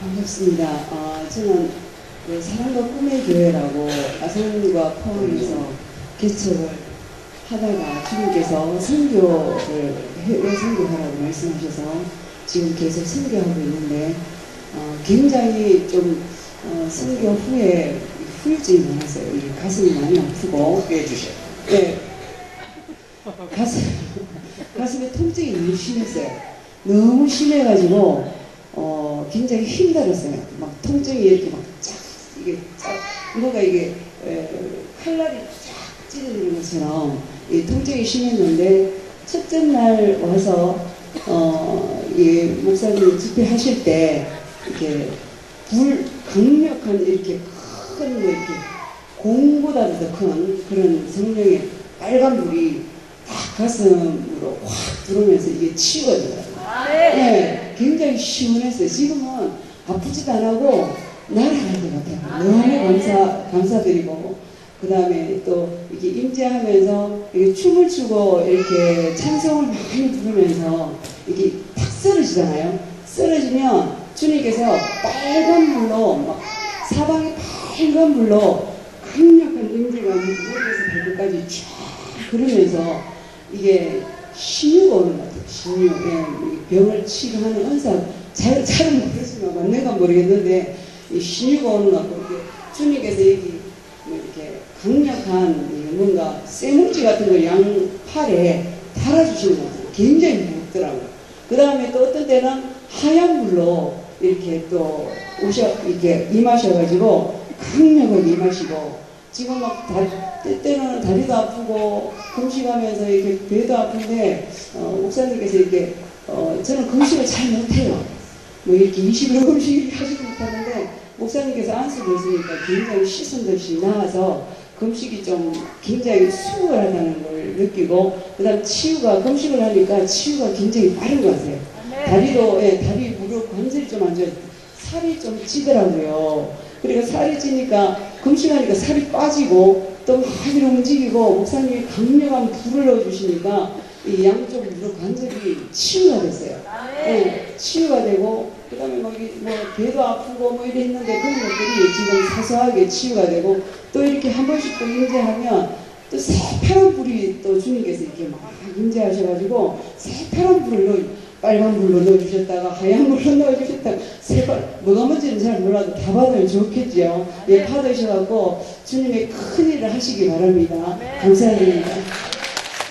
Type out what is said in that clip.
반갑습니다. 아, 저는 그 사랑과 꿈의 교회라고 아산과 포항에서 개척을 하다가 주님께서 선교를 해외 선교하라고 말씀하셔서 지금 계속 선교하고 있는데 어, 굉장히 좀 어, 선교 후에 후유증이 많았어요. 이 가슴이 많이 아프고 크게 해주셔요. 네. 가슴, 가슴에 통증이 너무 심했어요. 너무 심해가지고, 어, 굉장히 힘들었어요. 막 통증이 이렇게 막 쫙, 이게 쫙, 뭐가 이게, 에, 칼날이 쫙 찌르는 것처럼 이 통증이 심했는데, 첫째 날 와서, 어, 이 목사님 집회하실 때, 이렇게 불, 강력한 이렇게 큰, 뭐 이렇게 공보다도 더 큰 그런 성령의 빨간 불이 딱 가슴으로 확 들어오면서 이게 치거든요. 네, 굉장히 시원했어요. 지금은 아프지도 안 하고 날아갈 것 같아요. 너무 감사, 감사드리고, 그 다음에 또 이렇게 임재하면서 이렇게 춤을 추고 이렇게 찬송을 많이 부르면서 이렇게 탁 쓰러지잖아요. 쓰러지면 주님께서 빨간 불로 막 사방에 빨간 불로 강력한 임재가 머리에서 발끝까지 쫙 그러면서 이게 신유가 오는 것 같아요. 신유. 예, 이 병을 치료하는 은사. 잘, 잘은 모르지만 모르겠는데 이 신유가 오는 것 같고 이렇게 주님께서 여기 뭐 이렇게 강력한 이 뭔가 쇠뭉치 같은 걸 양팔에 달아주시는 것 같아요. 굉장히 무겁더라고요. 그 다음에 또 어떤 때는 하얀 물로 이렇게 또 오셔, 이렇게 임하셔가지고 강력하게 임하시고 지금 막 다, 때때로는 다리도 아프고 금식하면서 이렇게 배도 아픈데 어, 목사님께서 이렇게 어, 저는 금식을 잘 못해요. 뭐 이렇게 20일 금식 하지도 못하는데 목사님께서 안수를 했으니까 굉장히 시선듯이 나와서 금식이 좀 굉장히 수월하다는 걸 느끼고 그 다음 치유가 금식을 하니까 치유가 굉장히 빠른 것 같아요. 다리도 예, 다리 무릎 관절이 좀 안 좋아요. 살이 좀 찌더라고요. 그리고 살이 찌니까 금식하니까 살이 빠지고 또 많이 움직이고 목사님이 강력한 불을 넣어주시니까 이 양쪽 무릎 관절이 치유가 됐어요. 네, 치유가 되고 그다음에 뭐, 이- 뭐 배도 아프고 뭐 이래 했는데 그런 것들이 지금 사소하게 치유가 되고 또 이렇게 한 번씩 또 임재하면 또 새파란 불이 또 주님께서 이렇게 막 임재하셔가지고 새파란 넣어 빨간 불로 넣어주셨다가 하얀 불로 넣어주셨다가 세발 뭐가 뭔지는 잘 몰라도 다 받으면 좋겠죠. 예, 받으셔갖고 주님의 큰 일을 하시기 바랍니다. 감사드립니다.